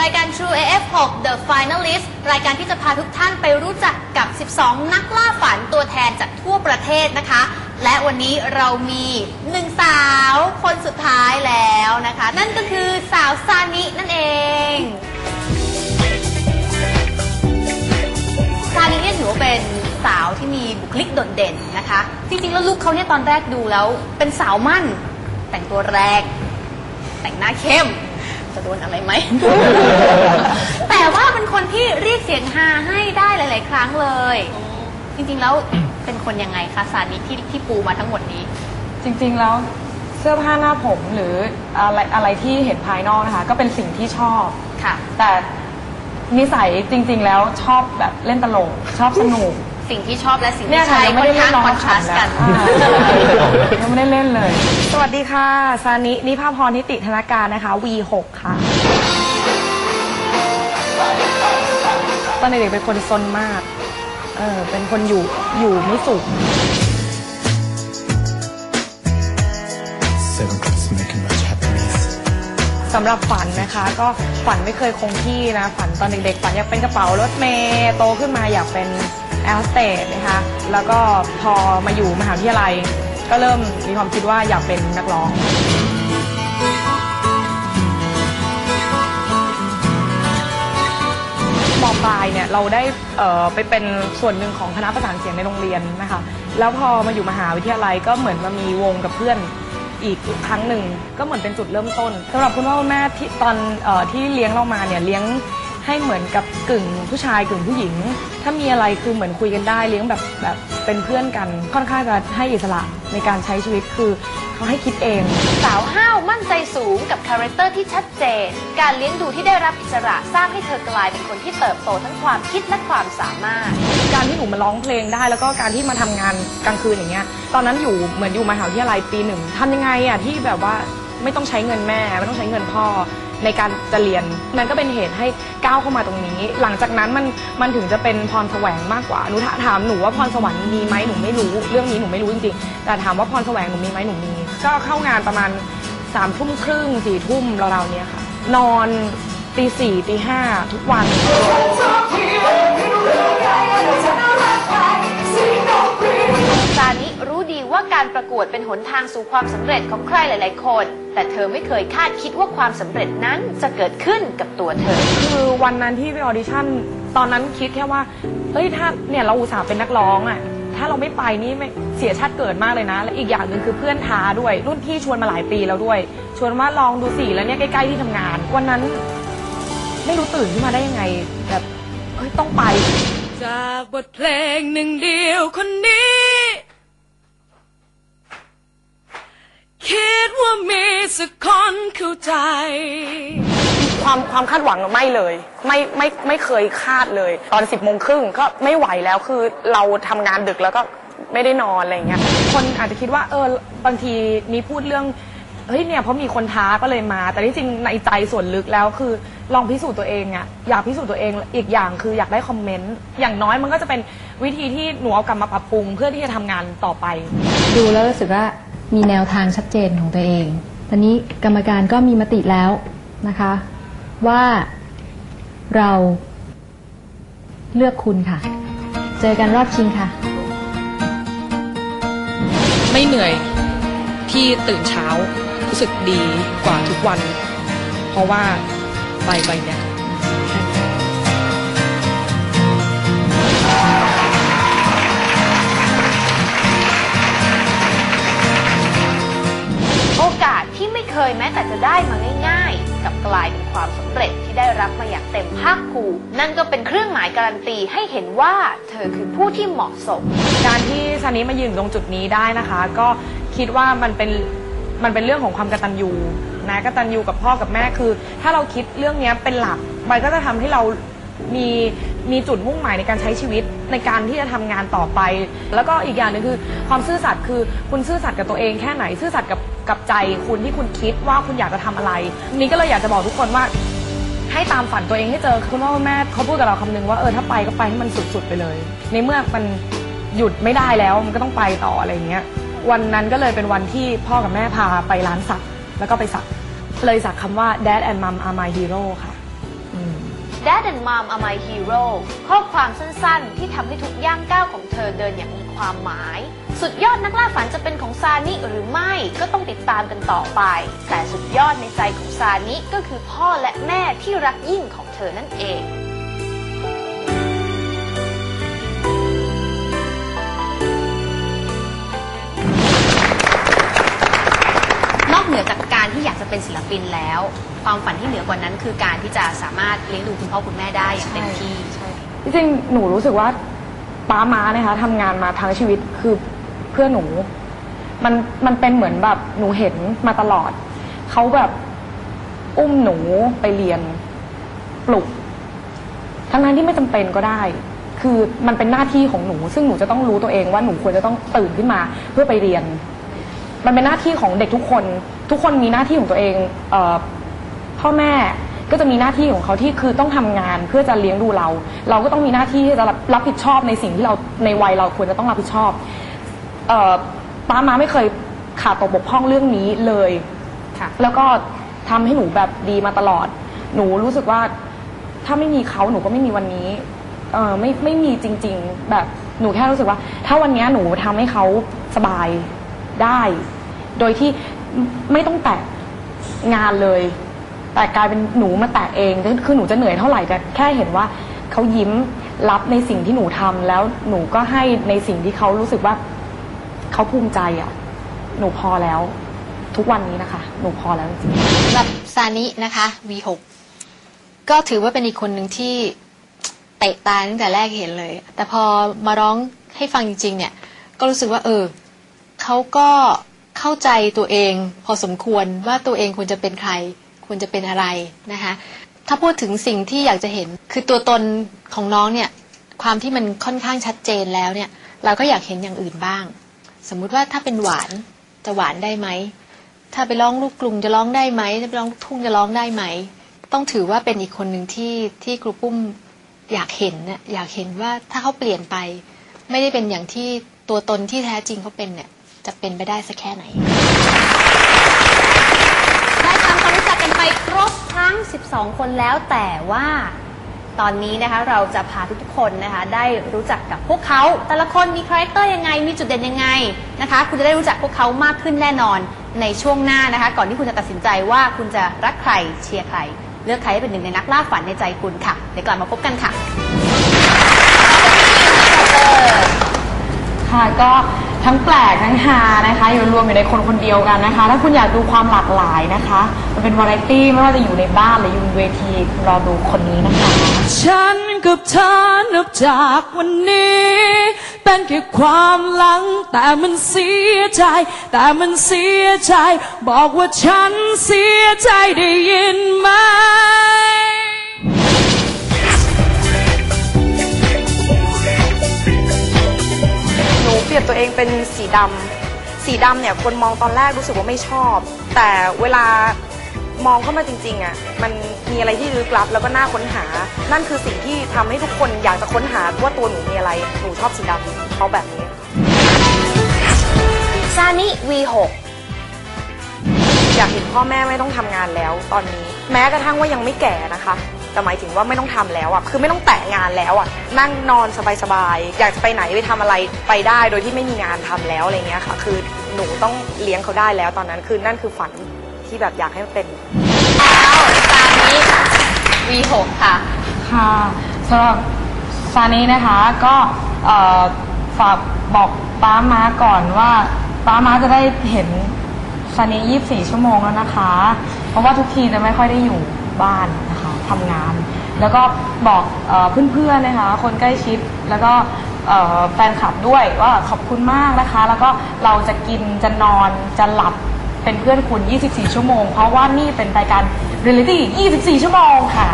รายการ True AF6 The Finalist รายการที่จะพาทุกท่านไปรู้จักกับ 12 นักล่าฝันตัวแทนจากทั่วประเทศนะคะ และวันนี้เรามีหนึ่งสาวคนสุดท้ายแล้วนะคะ นั่นก็คือสาวซานินั่นเองซานิเนี่ยถือว่าเป็นสาวที่มีบุคลิกโดดเด่นนะคะ จริงๆ แล้วลุคเขาเนี่ยตอนแรกดูแล้ว เป็นสาวมั่น แต่งตัวแรงแต่งหน้าเข้ม จะโดนอะไรไหม แต่ว่าเป็นคนที่เรียกเสียงฮาให้ได้หลาย ๆ ครั้งเลย จริง ๆ แล้วเป็นคนยังไงคะซานิที่ที่ปูมาทั้งหมดนี้ จริงๆแล้วเสื้อผ้าหน้าผมหรืออะไรอะไรที่เห็นภายนอกนะคะ ก็เป็นสิ่งที่ชอบ ค่ะ แต่นิสัยจริง ๆ แล้วชอบแบบเล่นตลกชอบสนุก สิ่งที่ชอบและสิ่งเนี่ที่ยค่ะใช่ยังไม่ค่อได้นเล่ข้างนน้องคอนทราสต์กันอ่า ยังไม่ได้เล่นเลย สวัสดีค่ะ ซานินิพาพรนิติธนาการนะคะ V6 ค่ะ ตอนเด็กๆเป็นคนซนมาก เออ เป็นคนอยู่ อยู่ไม่สุข Seven cups making much happiness. สำหรับฝันนะคะ ก็ฝันไม่เคยคงที่นะ ฝันตอนเด็กๆ ฝันอยากเป็นกระเป๋ารถเมย์โตขึ้นมาอยากเป็น แอลสเตทนะคะ แล้วก็พอมาอยู่มหาวิทยาลัย ก็เริ่มมีความคิดว่าอยากเป็นนักร้องมปลายเนี่ยเราได้เอ่อไปเป็นส่วนหนึ่งของคณะประสานเสียงในโรงเรียนนะคะ แล้วพอมาอยู่มหาวิทยาลัยก็เหมือนมามีวงกับเพื่อนอีกครั้งหนึ่งก็เหมือนเป็นจุดเริ่มต้นสำหรับคุณพ่อคุณแม่ที่ตอนเออที่เลี้ยงเรามาเนี่ยเลี้ยง ให้เหมือนกับกึ่งผู้ชายกึ่งผู้หญิง ถ้ามีอะไรคือเหมือนคุยกันได้เลี้ยงแบบแบบเป็นเพื่อนกันค่อนข้างจะให้อิสระในการใช้ชีวิตคือเขาให้คิดเอง สาวห้าวมั่นใจสูงกับคาแรคเตอร์ที่ชัดเจน การเลี้ยงดูที่ได้รับอิสระสร้างให้เธอกลายเป็นคนที่เติบโตทั้งความคิดและความสามารถ การที่หนูมาร้องเพลงได้ แล้วก็การที่มาทำงานกลางคืนอย่างเงี้ยตอนนั้นอยู่เหมือนอยู่มหาวิทยาลัยปีหนึ่งทำยังไงอะที่แบบว่าไม่ต้องใช้เงินแม่ไม่ต้องใช้เงินพ่อ ในการจะเรียนนั่นก็เป็นเหตุให้ก้าวเข้ามาตรงนี้ หลังจากนั้นมันมันถึงจะเป็นพรแสวงมากกว่าหนูถถามหนูว่าพรสวรรค์มีไหมหนูไม่รู้ เรื่องนี้หนูไม่รู้จริงๆแต่ถามว่าพรแสวงหนูมีไหมหนูมีก็เข้างานประมาณสามทุ่มครึ่งสี่ทุ่มราวๆเนี้ยค่ะ นอนตีสี่ตีห้าทุกวัน ว่าการประกวดเป็นหนทางสู่ความสำเร็จของใครหลาย ๆ คน แต่เธอไม่เคยคาดคิดว่าความสำเร็จนั้นจะเกิดขึ้นกับตัวเธอ คือวันนั้นที่ไปออดิชั่นตอนนั้นคิดแค่ว่าเอ้ยถ้าเนี่ยเราอุตส่าห์เป็นนักร้องอะ่ะถ้าเราไม่ไปนี่ไม่เสียชาติเกิดมากเลยนะ และอีกอย่างหนึ่งคือเพื่อนท้าด้วย รุ่นพี่ชวนมาหลายปีแล้วด้วย ชวนว่าลองดูสิแล้วเนี่ยใกล้ๆที่ทำงาน วันนั้น ไม่รู้ตื่นขึ้นมาได้ยังไงแบบเฮ้ยต้องไป จากบทเพลงหนึ่งเดียวคนนี้ คิด ว่ามีสักคนเข้าใจ ความความคาดหวังไม่เลย ไม่ไม่ไม่เคยคาดเลย ตอนสิบโมงครึ่งก็ไม่ไหวแล้วคือเราทำงานดึกแล้วก็ไม่ได้นอนอะไรอย่างเงี้ย คนอาจจะคิดว่าเออบางทีมีพูดเรื่องเฮ้ยเนี่ยเพราะมีคนท้าก็เลยมา แต่ที่จริงในใจส่วนลึกแล้วคือลองพิสูจน์ตัวเองอะอยากพิสูจน์ตัวเองอีกอย่างคืออยากได้คอมเมนต์อย่างน้อยมันก็จะเป็นวิธีที่หนูเอากลับมาปรับปรุง เพื่อที่จะทำงานต่อไป ดูแล้วรู้สึกว่า มีแนวทางชัดเจนของตัวเอง ตอนนี้กรรมการก็มีมติแล้วนะคะ ว่าเราเลือกคุณค่ะ เจอกันรอบชิงค่ะ ไม่เหนื่อยที่ตื่นเช้า รู้สึกดีกว่าทุกวัน เพราะว่าใบใบเนี้ย เคยแม้แต่จะได้มาง่ายๆกับกลายเป็นความสำเร็จที่ได้รับมาอย่างเต็มภาคภูมินั่นก็เป็นเครื่องหมายการันตีให้เห็นว่าเธอคือผู้ที่เหมาะสม การที่ซานิมายืนตรงจุดนี้ได้นะคะ ก็คิดว่ามันเป็นมันเป็นเรื่องของความกตัญญูนะกตัญญูกับพ่อกับแม่คือ ถ้าเราคิดเรื่องเนี้ยเป็นหลักมันก็จะทำให้เรา มีมีจุดมุ่งหมายในการใช้ชีวิตในการที่จะทำงานต่อไป แล้วก็อีกอย่างหนึ่งคือ ความซื่อสัตย์คือคุณซื่อสัตย์กับตัวเองแค่ไหน ซื่อสัตย์กับกับใจคุณที่คุณคิดว่าคุณอยากจะทำอะไรนี่ก็เลยอยากจะบอกทุกคนว่า ให้ตามฝันตัวเองให้เจอคุณพ่อคุณแม่เขาพูดกับเราคำนึงว่าเออถ้าไปก็ไปให้มันสุดๆไปเลย ในเมื่อมันหยุดไม่ได้แล้วมันก็ต้องไปต่ออะไรอย่างเงี้ยวันนั้นก็เลยเป็นวันที่พ่อกับแม่พาไปร้านสักแล้วก็ไปสักเลยสักคำว่า Dad and Mom are my hero ค่ะ Dad and Mom are my hero ข้อความสั้นๆ ที่ทำให้ทุกย่างก้าวของเธอเดินอย่างมีความหมาย สุดยอดนักล่าฝันจะเป็นของซานิหรือไม่ก็ต้องติดตามกันต่อไป แต่สุดยอดในใจของซานิก็คือพ่อและแม่ที่รักยิ่งของเธอนั่นเอง เป็นศิลปินแล้ว ความฝันที่เหนือกว่านั้น คือการที่จะสามารถเลี้ยงดูคุณพ่อคุณแม่ได้อย่างเต็มที่ จริงๆหนูรู้สึกว่าป้ามานะคะทำงานมาทั้งชีวิตคือเพื่อหนู มันมันเป็นเหมือนแบบหนูเห็นมาตลอด เขาแบบอุ้มหนูไปเรียนปลุก ทั้งนั้นที่ไม่จำเป็นก็ได้ คือมันเป็นหน้าที่ของหนู ซึ่งหนูจะต้องรู้ตัวเองว่าหนูควรจะต้องตื่นขึ้นมาเพื่อไปเรียน มันเป็นหน้าที่ของเด็กทุกคน ทุกคนมีหน้าที่ของตัวเองเออพ่อแม่ก็จะมีหน้าที่ของเขาที่คือต้องทำงานเพื่อจะเลี้ยงดูเรา เราก็ต้องมีหน้าที่ที่จะรับรับผิดชอบในสิ่งที่เราในวัยเราควรจะต้องรับผิดชอบเออป้ามาไม่เคยขาดตกบกพร่องเรื่องนี้เลย ค่ะ แล้วก็ทำให้หนูแบบดีมาตลอด หนูรู้สึกว่าถ้าไม่มีเขาหนูก็ไม่มีวันนี้ เออไม่ไม่มีจริง ๆ แบบหนูแค่รู้สึกว่า ถ้าวันนี้หนูทำให้เขาสบายได้ โดยที่ ไม่ต้องแตะงานเลย แต่กลายเป็นหนูมาแตะเองคือหนูจะเหนื่อยเท่าไหร่แต่แค่เห็นว่าเขายิ้มรับในสิ่งที่หนูทำแล้วหนูก็ให้ในสิ่งที่เขารู้สึกว่าเขาภูมิใจอะ หนูพอแล้ว ทุกวันนี้นะคะ หนูพอแล้วจริงๆ สำหรับซานินะคะ V6 ก็ถือว่าเป็นอีกคนหนึ่งที่เตะตาตั้งแต่แรกเห็นเลย แต่พอมาร้องให้ฟังจริง ๆ เนี่ย ก็รู้สึกว่า เออเขาก็ เข้าใจตัวเอง พอสมควรว่าตัวเองควรจะเป็นใคร ควรจะเป็นอะไรนะคะถ้าพูดถึงสิ่งที่อยากจะเห็นคือตัวตนของน้องเนี่ยความที่มันค่อนข้างชัดเจนแล้วเนี่ย เราก็อยากเห็นอย่างอื่นบ้าง สมมุติว่าถ้าเป็นหวานจะหวานได้ไหมถ้าไปร้องลูกกรุงจะร้องได้ไหมถ้าไปร้องลูกทุ่งจะร้องได้ไหม ต้องถือว่าเป็นอีกคนหนึ่งที่ที่ครูปุ้มอยากเห็นน่อยากเห็นว่าถ้าเขาเปลี่ยนไป ไม่ได้เป็นอย่างที่ตัวตนที่แท้จริงเขาเป็นเนี่ย จะเป็นไปได้สักแค่ไหน ได้ทำความรู้จักกันไปครบทั้ง 12 คนแล้วแต่ว่าตอนนี้นะคะเราจะพาทุกๆคนนะคะได้รู้จักกับพวกเขา แต่ละคนมีคาแรคเตอร์ยังไง มีจุดเด่นยังไงนะคะ คุณจะได้รู้จักพวกเขามากขึ้นแน่นอนในช่วงหน้านะคะ ก่อนที่คุณจะตัดสินใจว่าคุณจะรักใครเชียร์ใคร เลือกใครให้เป็นหนึ่งในนักล่าฝันในใจคุณค่ะเดี๋ยวกลับมาพบกันค่ะ ค่ะก็ทั้งแปลกทั้งฮานะคะอยู่รวมอยู่ในคนคนเดียวกันนะคะ ถ้าคุณอยากดูความหลากหลายนะคะ มันเป็นวาไรตี้ไม่ว่าจะอยู่ในบ้านหรืออยู่บนเวทีคุณรอดูคนนี้นะคะ ฉันกับเธอนับจากวันนี้ เป็นแค่ความหลัง แต่มันเสียใจ แต่มันเสียใจ บอกว่าฉันเสียใจได้ยินไหม หนูเปรียบตัวเองเป็นสีดำสีดำเนี่ยคนมองตอนแรกรู้สึกว่าไม่ชอบ แต่เวลามองเข้ามาจริงๆอะมันมีอะไรที่ลึกลับแล้วก็น่าค้นหา นั่นคือสิ่งที่ทำให้ทุกคนอยากจะค้นหาว่าตัวหนูมีอะไรหนูชอบสีดำเขาแบบนี้ ซานิ V6 อยากเห็นพ่อแม่ไม่ต้องทำงานแล้วตอนนี้ แม้กระทั่งว่ายังไม่แก่นะคะ แต่หมายถึงว่าไม่ต้องทำแล้วอะคือไม่ต้องแตะงานแล้วอะนั่งนอนสบายๆอยากจะไปไหนไปทำอะไรไปได้โดยที่ไม่มีงานทำแล้วอะไรเงี้ยค่ะ คือหนูต้องเลี้ยงเขาได้แล้วตอนนั้นคือนั่นคือฝันที่แบบอยากให้มันเป็นแล้วซานิ V6 ค่ะ ค่ะสำหรับซานี้นะคะก็เอ่อฝากบอกป้าม้าก่อนว่าป้าม้าจะได้เห็นซานี้24 ชั่วโมงแล้วนะคะ เพราะว่าทุกทีจะไม่ค่อยได้อยู่บ้านนะคะ ทำงาน แล้วก็บอกเอ่อเพื่อนๆนะคะ คนใกล้ชิดแล้วก็เอ่อแฟนคลับด้วยว่าขอบคุณมากนะคะ แล้วก็เราจะกินจะนอนจะหลับเป็นเพื่อนคุณ 24 ชั่วโมง เพราะว่านี่เป็นรายการเรียลิตี้ 24 ชั่วโมงค่ะ